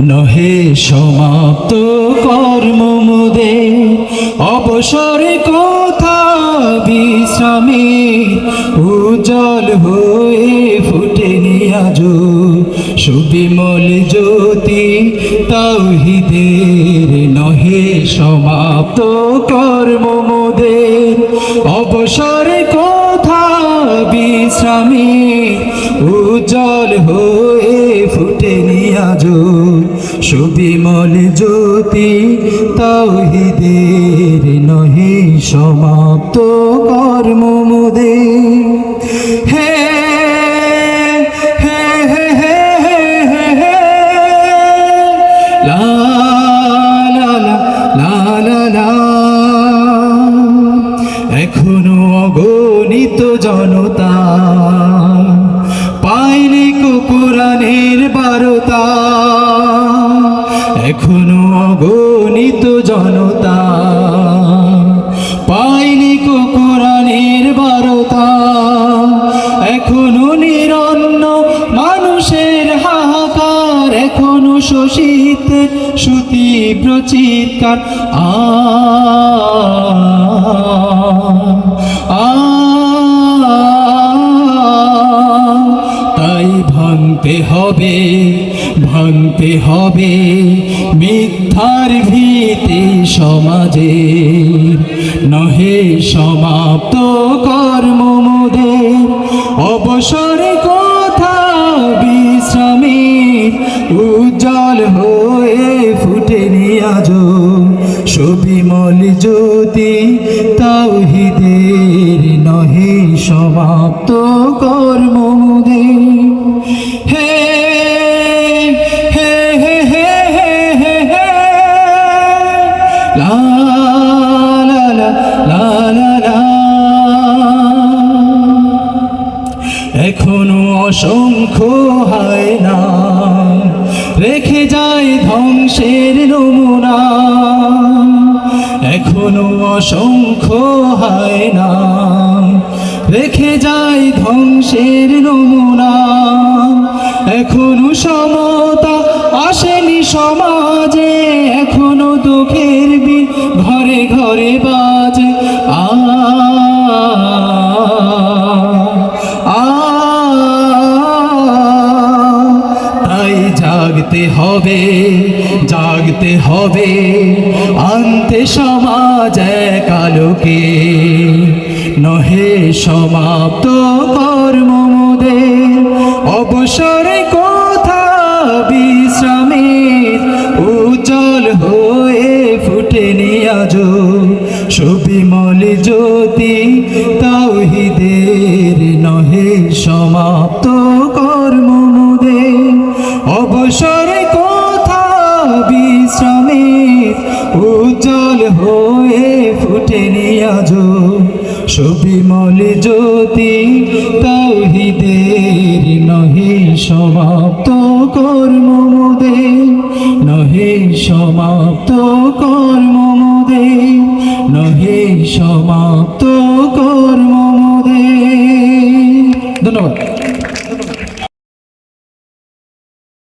নহে সমাপ্ত কর্ম মোদে, অবসরে কথা বিশ্রামে, উজ্জ্বল হয়ে ফুটে নিয়াজ, সুবিমল জ্যোতি তাওহিদের নহে সমাপ্ত কর্ম মোদের অবসরে কথা বিশ্রামে, উজ্জ্বল হয়ে ফুটে নিয়াজ। সুবিমল জ্যোতি তাওহিদের নহে সমাপ্ত কর্ম মোদে। হে এখনও অগণিত জনতা পাইনি কুকুরানের বারতা। এখনও অগণিত জনতা পাইনি কুকুরানের বারতা। এখনও নিরন্ন মানুষের হাহাকার, এখনও শোষিত, সুতীব্র চিৎকার। আ, তাই ভাঙতে হবে ভাঙতে হবে মিথ্যার ভীতি সমাজে। নহে সমাপ্ত কর্ম মোদের। অবসরে কথা বিশ্রামের। উজ্জ্বল হয়ে ফুটে নিয়াজ। সবিমল জ্যোতি তাও তাওহিদের। নহে সমাপ্ত কর্ম অসংখ্য হয় না রেখে যায় ধ্বংসের নমুনা। এখনও অসংখ্য হয় না রেখে যায় ধ্বংসের নমুনা। এখনও সমতা আসেনি সমাজে। এখনও দুঃখের বি ঘরে ঘরে বাজে। আ জাগতে হবে জাগতে হবে। আনতে সমাজ এক আলোকে। নহে সমাপ্ত কর্ম মোদের। অবসরে কোথা বিশ্রামের। উজ্জ্বল হয়ে ফুটে নিয়াজ সুবিমল জ্যোতি তাওহিদের। নহে সমাপ্ত শ্রমিক, উজ্জ্বল হয়ে ফুটে নিয়াজ সবিমল জ্যোতি তাহিদের নহে সমাপ্ত কর্ম মোদে। নহে সমাপ্ত কর্ম মোদে। নহে সমাপ্ত কর্ম মোদে। ধন্যবাদ।